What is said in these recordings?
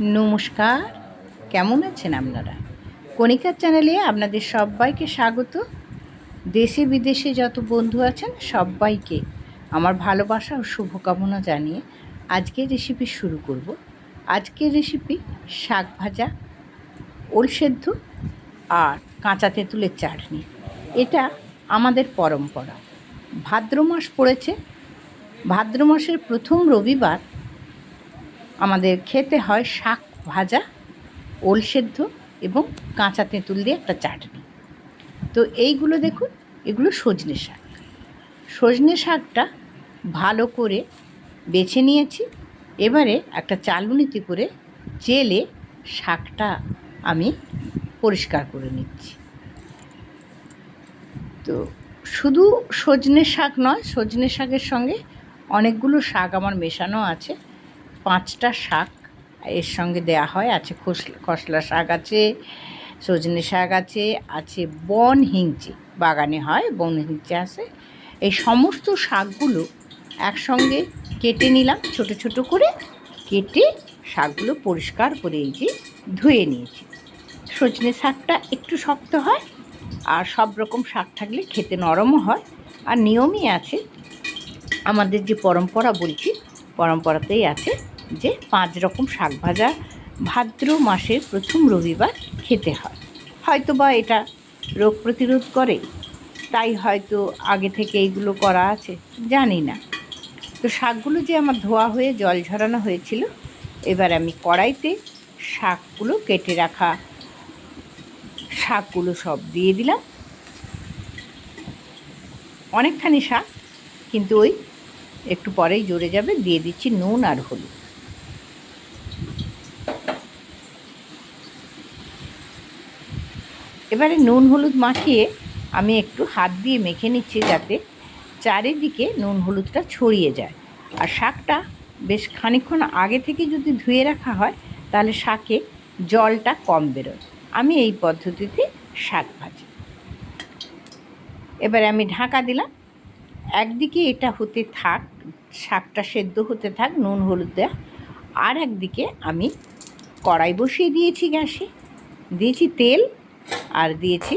নমস্কার, কেমন আছেন আপনারা? কণিকার চ্যানেলে আপনাদের সবাইকে স্বাগত। দেশে বিদেশে যত বন্ধু আছেন সবাইকে আমার ভালোবাসা ও শুভকামনা জানিয়ে আজকের রেসিপি শুরু করব। আজকের রেসিপি শাক ভাজা, ওল সেদ্ধ আর কাঁচা তেঁতুলের চাটনি। এটা আমাদের পরম্পরা। ভাদ্র মাস পড়েছে। ভাদ্র মাসের প্রথম রবিবার আমাদের খেতে হয় শাক ভাজা, ওল সেদ্ধ এবং কাঁচা তেঁতুল দিয়ে একটা চাটনি। তো এইগুলো দেখুন, এগুলো সজনে শাক। সজনে শাকটা ভালো করে বেছে নিয়েছি। এবারে একটা চালুনিতে করে চেলে শাকটা আমি পরিষ্কার করে নিচ্ছি। তো শুধু সজনে শাক নয়, সজনে শাকের সঙ্গে অনেকগুলো শাক আমার মেশানো আছে। পাঁচটা শাক এর সঙ্গে দেয়া হয়। আছে খসলা শাক আছে, সজনে শাক আছে আছে বন হিংচে, বাগানে হয়, বন হিংচে আছে। এই সমস্ত শাকগুলো একসঙ্গে কেটে নিলাম, ছোট ছোট করে কেটে শাকগুলো পরিষ্কার করে এই যে ধুয়ে নিয়েছি। সজনে শাকটা একটু শক্ত হয় আর সব রকম শাক থাকলে খেতে নরমও হয়। আর নিয়মই আছে, আমাদের যে পরম্পরা বলছি, পরম্পরাতেই আছে যে পাঁচ রকম শাক ভাজা ভাদ্র মাসের প্রথম রবিবার খেতে হয়। হয়তো বা এটা রোগ প্রতিরোধ করে, তাই হয়তো আগে থেকে এইগুলো করা আছে, জানি না। তো শাকগুলো যে আমার ধোয়া হয়ে জল ঝরানো হয়েছিল, এবার আমি কড়াইতে শাকগুলো কেটে রাখা শাকগুলো সব দিয়ে দিলাম। অনেকখানি শাক, কিন্তু ওই একটু পরেই জোরে যাবে, দিয়ে দিচ্ছি নুন আর হলুদ। এবারে নুন হলুদ মাখিয়ে আমি একটু হাত দিয়ে মেখে নিচ্ছি যাতে চারিদিকে নুন হলুদটা ছড়িয়ে যায়। আর শাকটা বেশ খানিক্ষণ আগে থেকে যদি ধুয়ে রাখা হয়, তাহলে শাকে জলটা কম বেরোয়। আমি এই পদ্ধতিতে শাক ভাজি। এবারে আমি ঢাকা দিলাম। একদিকে এটা হতে থাক, শাকটা সেদ্ধ হতে থাক, নুন হলুদ দেওয়া আর একদিকে আমি কড়াই বসিয়ে দিয়েছি গ্যাসে। দিয়েছি তেল। আর দিয়েছি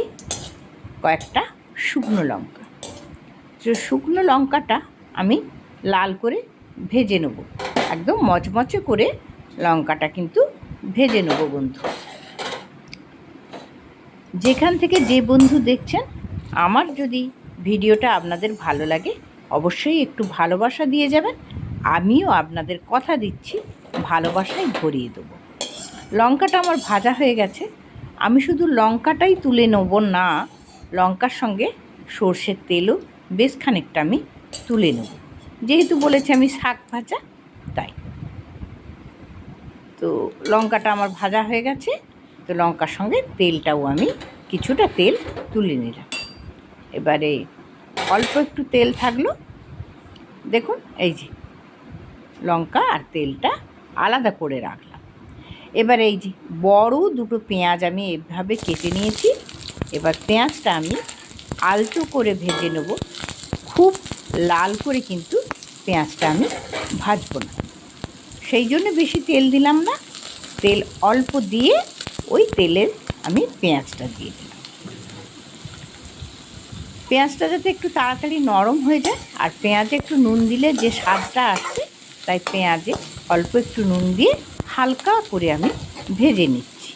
কয়েকটা শুকনো লঙ্কা। তো শুকনো লঙ্কাটা আমি লাল করে ভেজে নেব। একদম মচমচে করে লঙ্কাটা কিন্তু ভেজে নেব বন্ধু। যেখান থেকে যে বন্ধু দেখছেন, আমার যদি ভিডিওটা আপনাদের ভালো লাগে, অবশ্যই একটু ভালোবাসা দিয়ে যাবেন। আমিও আপনাদের কথা দিচ্ছি, ভালোবাসায় ভরিয়ে দেবো। লঙ্কাটা আমার ভাজা হয়ে গেছে আমি শুধু লঙ্কাটাই তুলে নেব না, লঙ্কার সঙ্গে সর্ষের তেলও বেশ খানিকটা আমি তুলে নেব। যেহেতু বলেছি আমি শাক ভাজা, তাই। তো লঙ্কাটা আমার ভাজা হয়ে গেছে, তো লঙ্কার সঙ্গে তেলটাও আমি কিছুটা তেল তুলে নিলাম। এবারে অল্প একটু তেল থাকল, দেখুন, এই যে লঙ্কা আর তেলটা আলাদা করে রাখলাম। এবার এই যে বড় দুটো পেঁয়াজ আমি এভাবে কেটে নিয়েছি। এবার পেঁয়াজটা আমি আলতো করে ভেজে নেব। খুব লাল করে কিন্তু পেঁয়াজটা আমি ভাজবো না। সেই জন্য বেশি তেল দিলাম না। তেল অল্প দিয়ে ওই তেলের আমি পেঁয়াজটা দিয়ে দিলাম। পেঁয়াজটা যাতে একটু তাড়াতাড়ি নরম হয়ে যায় আর পেঁয়াজে একটু নুন দিলে যে স্বাদটা আসছে, তাই পেঁয়াজে অল্প একটু নুন দিয়ে হালকা করে আমি ভেজে নিচ্ছি।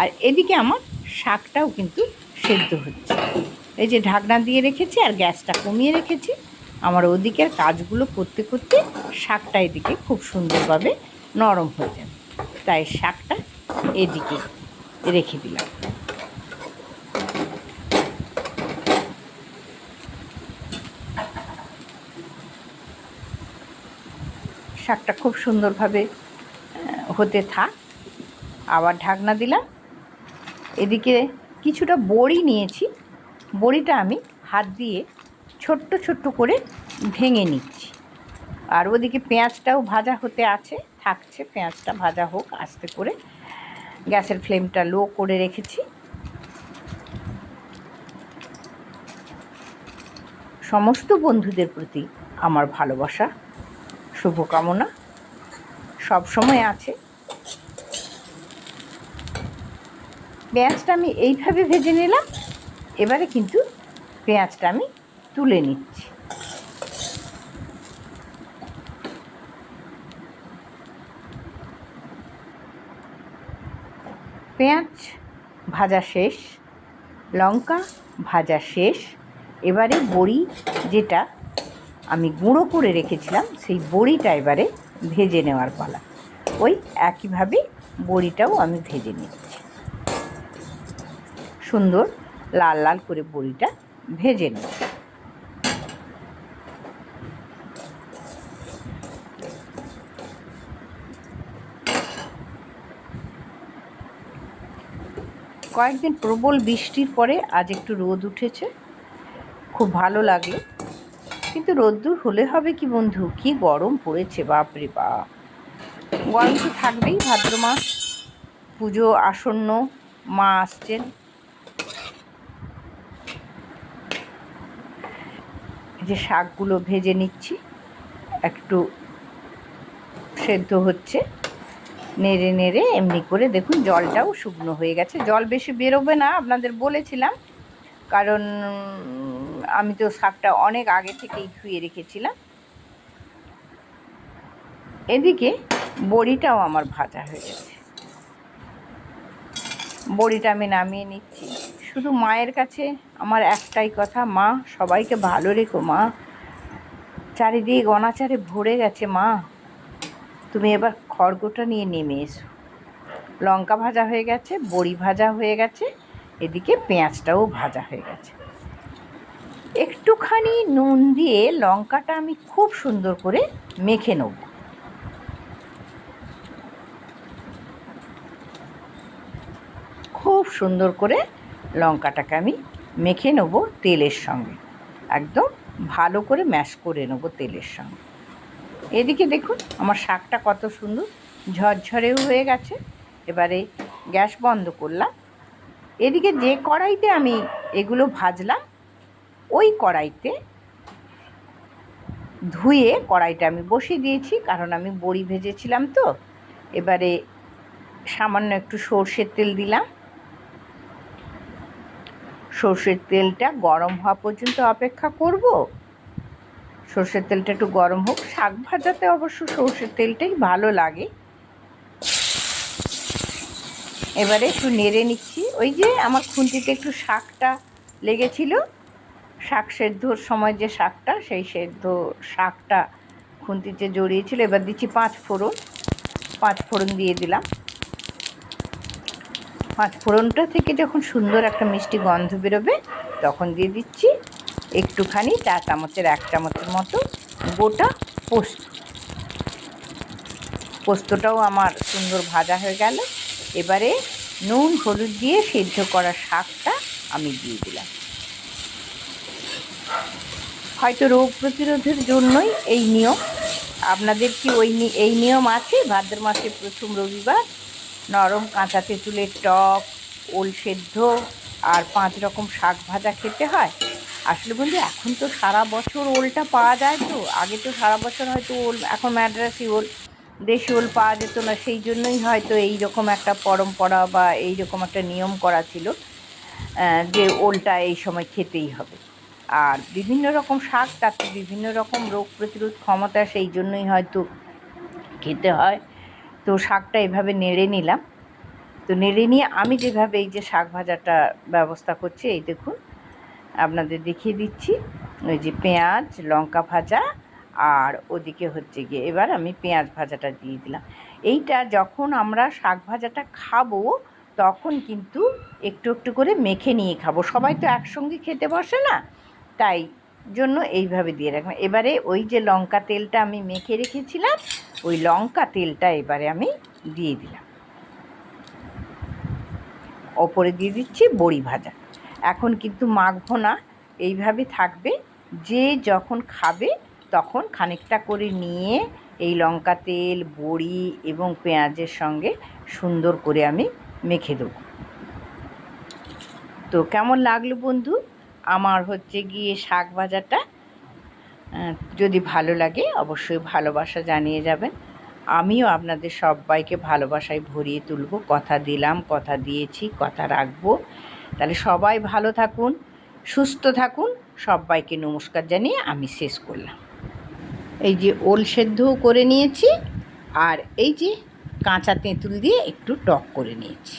আর এদিকে আমার শাকটাও কিন্তু সেদ্ধ হচ্ছে। এই যে ঢাকনা দিয়ে রেখেছি আর গ্যাসটা কমিয়ে রেখেছি, আমার ওদিকের কাজগুলো করতে করতে শাকটা এদিকে খুব সুন্দরভাবে নরম হয়ে যাবে। তাই শাকটা এদিকে রেখে দিলাম। শাকটা খুব সুন্দরভাবে হতে থাক। আবার ঢাকনা দিলাম। এদিকে কিছুটা বড়ি নিয়েছি। বড়িটা আমি হাত দিয়ে ছোট্ট ছোট্ট করে ভেঙে নিচ্ছি। আর ওদিকে পেঁয়াজটাও ভাজা হতে আছে, থাকছে। পেঁয়াজটা ভাজা হোক, আস্তে করে গ্যাসের ফ্লেমটা লো করে রেখেছি। সমস্ত বন্ধুদের প্রতি আমার ভালোবাসা, শুভকামনা। সব সময় আছে। পেঁয়াজটা আমি এইভাবে ভেজে নিলাম। এবারে কিন্তু পেঁয়াজটা আমি তুলে নিচ্ছি। পেঁয়াজ ভাজা শেষ, লঙ্কা ভাজা শেষ, এবারে বড়ি যেটা আমি গুঁড়ো করে রেখেছিলাম, সেই বড়িটা এবারে ভেজে নেওয়ার পালা। ওই একইভাবে বড়িটাও আমি ভেজে নিচ্ছি। সুন্দর লাল লাল করে বড়িটা ভেজে নেব। কয়েকদিন প্রবল বৃষ্টির পরে আজ একটু রোদ উঠেছে। খুব ভালো লাগল। কিন্তু রোদ্দুর হলে হবে কি বন্ধু? কি গরম পড়েছে, বাপরে বাপ। গরম তো থাকবেই, ভাদ্র মাস। পুজো আসন্ন মা আসছেন। যে শাকগুলো ভেজে নিচ্ছি, একটু সেদ্ধ হচ্ছে। নেড়ে নেড়ে এমনি করে দেখুন জলটাও শুকনো হয়ে গেছে। জল বেশি বেরোবে না, আপনাদের বলেছিলাম। কারণ আমি তো শাকটা অনেক আগে থেকেই ধুয়ে রেখেছিলাম। এদিকে বড়িটাও আমার ভাজা হয়ে গেছে। বড়িটা আমি নামিয়ে নিচ্ছি। শুধু মায়ের কাছে আমার একটাই কথা, মা, সবাইকে ভালো রেখো, মা। চারিদিক অনাচারে ভরে গেছে, মা। তুমি এবার খড়গোটা নিয়ে নেমে এসো। লঙ্কা ভাজা হয়ে গেছে, বড়ি ভাজা হয়ে গেছে, এদিকে পেঁয়াজটাও ভাজা হয়ে গেছে। একটুখানি নুন দিয়ে লঙ্কাটা আমি খুব সুন্দর করে মেখে নেব। খুব সুন্দর করে লঙ্কাটাকে আমি মেখে নেব তেলের সঙ্গে। একদম ভালো করে ম্যাশ করে নেব তেলের সঙ্গে। এদিকে দেখুন, আমার শাকটা কত সুন্দর, ঝরঝরেও হয়ে গেছে। এবারে গ্যাস বন্ধ করলাম। এদিকে যে কড়াইতে আমি এগুলো ভাজলাম, ওই কড়াইতে ধুয়ে কড়াইটা আমি বসিয়ে দিয়েছি, কারণ আমি বড়ি ভেজেছিলাম তো। এবারে সামান্য একটু সর্ষের তেল দিলাম। সর্ষের তেলটা গরম হওয়া পর্যন্ত অপেক্ষা করব। সর্ষের তেলটা একটু গরম হোক। শাক ভাজাতে অবশ্য সর্ষের তেলটাই ভালো লাগে। এবারে একটু নেড়ে নিচ্ছি। ওই যে আমার খুন্তিতে একটু শাকটা লেগেছিল। শাক সেদ্ধর সময় যে শাকটা, সেই সেদ্ধ শাকটা খুন্তিতে জড়িয়েছিল এবার দিচ্ছি পাঁচ ফোড়ন। পাঁচ ফোড়ন দিয়ে দিলাম। পাঁচ ফোড়নটা থেকে যখন সুন্দর একটা মিষ্টি গন্ধ বেরোবে, তখন দিয়ে দিচ্ছি একটুখানি চা চামচের এক চামচের মতো গোটা পোস্ত। পোস্তটাও আমার সুন্দর ভাজা হয়ে গেল। এবারে নুন, হলুদ দিয়ে সেদ্ধ করা শাকটা আমি দিয়ে দিলাম। হয়তো রোগ প্রতিরোধের জন্যই এই নিয়ম। আপনাদের কি ওই এই নিয়ম আছে? ভাদ্র মাসে প্রথম রবিবার নরম কাঁচা তেঁতুলের টক, ওল সেদ্ধ আর পাঁচ রকম শাক ভাজা খেতে হয়। আসলে বন্ধু, এখন তো সারা বছর ওলটা পাওয়া যায় তো। আগে তো সারা বছর হয়তো ওল, এখন ম্যাড্রাসি ওল, দেশি ওল পাওয়া যেত না। সেই জন্যই হয়তো এই রকম একটা পরম্পরা বা এই রকম একটা নিয়ম করা ছিল যে ওলটা এই সময় খেতেই হবে। আর বিভিন্ন রকম শাক, তাতে বিভিন্ন রকম রোগ প্রতিরোধ ক্ষমতা সেই জন্যই হয়তো খেতে হয়। তো শাকটা এভাবে নেড়ে নিলাম। তো নেড়ে নিয়ে আমি যেভাবে এই যে শাক ভাজাটা ব্যবস্থা করছি, এই দেখুন, আপনাদের দেখিয়ে দিচ্ছি। ওই যে পেঁয়াজ, লঙ্কা ভাজা আর ওদিকে হচ্ছে গিয়ে এবার আমি পেঁয়াজ ভাজাটা দিয়ে দিলাম। এইটা যখন আমরা শাক ভাজাটা খাব, তখন কিন্তু একটু একটু করে মেখে নিয়ে খাব। সবাই তো একসঙ্গে খেতে বসে না, তাই জন্য এইভাবে দিয়ে রাখলাম। এবারে ওই যে লঙ্কা তেলটা আমি মেখে রেখেছিলাম, ওই লঙ্কা তেলটা এবারে আমি দিয়ে দিলাম। ওপরে দিয়ে দিচ্ছি বড়ি ভাজা। এখন কিন্তু মাখবো না, এইভাবে থাকবে। যে যখন খাবে, তখন খানিকটা করে নিয়ে এই লঙ্কা তেল, বড়ি এবং পেঁয়াজের সঙ্গে সুন্দর করে আমি মেখে দেবো। তো কেমন লাগল বন্ধু? আমার হচ্ছে গিয়ে শাক ভাজাটা যদি ভালো লাগে অবশ্যই ভালোবাসা জানিয়ে যাবেন। আমিও আপনাদের সবাইকে ভালোবাসায় ভরিয়ে তুলব, কথা দিলাম, কথা দিয়েছি, কথা রাখব। তাহলে সবাই ভালো থাকুন, সুস্থ থাকুন, সবাইকে নমস্কার জানিয়ে আমি শেষ করলাম। এই যে ওল সেদ্ধও করে নিয়েছি, আর এই যে কাঁচা তেঁতুল দিয়ে একটু টক করে নিয়েছি।